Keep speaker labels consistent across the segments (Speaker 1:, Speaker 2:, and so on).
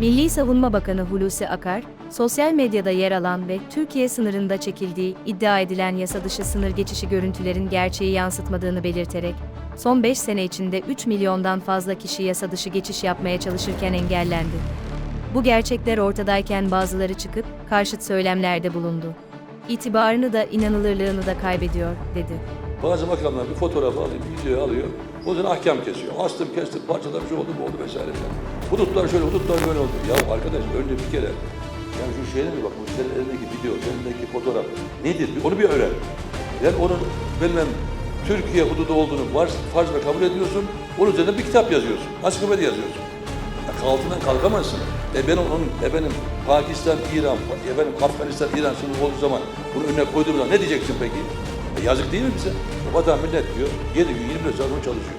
Speaker 1: Milli Savunma Bakanı Hulusi Akar, sosyal medyada yer alan ve Türkiye sınırında çekildiği iddia edilen yasa dışı sınır geçişi görüntülerin gerçeği yansıtmadığını belirterek, son 5 sene içinde 3 milyondan fazla kişi yasa dışı geçiş yapmaya çalışırken engellendi. Bu gerçekler ortadayken bazıları çıkıp karşıt söylemlerde bulundu. İtibarını da inanılırlığını da kaybediyor, dedi.
Speaker 2: Bazı makamlar bir fotoğraf alıyor, bir video alıyor. O zaman ahkam kesiyor. Astım kestim parçalar şu oldu bu oldu vesaire falan. Hudutlar şöyle hudutlar böyle oldu. Ya arkadaş önce bir kere yani şu şeyine bir bak bu senin elindeki video, elindeki fotoğraf nedir? Onu bir öğren. Yani onun bilmem Türkiye hududu olduğunu farz ve kabul ediyorsun. Onun üzerine bir kitap yazıyorsun. Ansiklopedi yazıyorsun. Ya altından kalkamazsın. E ben onun efendim Pakistan, İran, efendim Afganistan, İran sınırı olduğu zaman bunu önüne koyduğum zaman ne diyeceksin peki? E yazık değil mi bize? Vatan millet diyor, 7 gün 24 saat çalışıyor.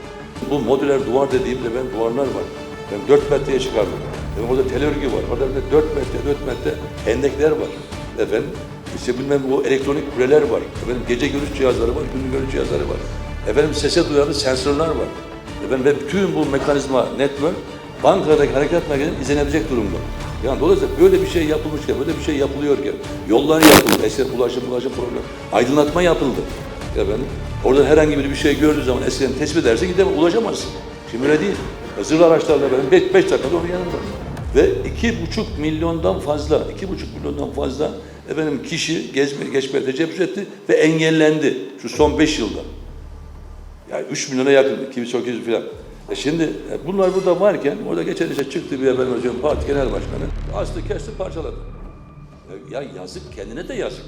Speaker 2: Bu modüler duvar dediğimde ben duvarlar var. Ben 4 metreye çıkardım. Efendim orada tel örgü var. Orada bir de 4 metre, 4 metre endekler var. Efendim işte bilmem o elektronik kuleler var. Efendim gece görüş cihazları var, gündüz görüş cihazları var. Efendim sese duyarlı sensörler var. Efendim ve bütün bu mekanizma, network Ankara'daki harekat merkezinin izlenebilecek durumda. Yani dolayısıyla böyle bir şey yapılmışken, böyle bir şey yapılıyorken, yollar yapıldı, eskiden ulaşım, ulaşım problem, aydınlatma yapıldı. Efendim, orada herhangi bir bir şey gördüğü zaman eskiden tespit edersin gidemez, ulaşamazsın. Şimdi öyle değil. Hızlı araçlarla benim 5 dakikada onun yanında. Ve iki buçuk milyondan fazla, iki buçuk milyondan fazla efendim kişi gezme, geçmeye tecavüz etti ve engellendi şu son beş yılda. Yani 3 milyona yakın, 2800 falan. E şimdi e, bunlar burada varken orada geçen işte çıktı bir efendim hocam parti genel başkanı. Astı kesti parçaladı. E, Ya yazık kendine de yazık.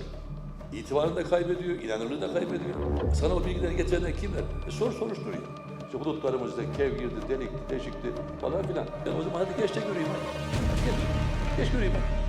Speaker 2: İtibarını da kaybediyor, inanırlığını da kaybediyor. Sana o bilgileri getirenler kimler? E sor soruştur ya. İşte bulutlarımızda kev girdi, delikti, deşikti falan filan. E o zaman hadi geç de göreyim. Geç, geç göreyim hadi.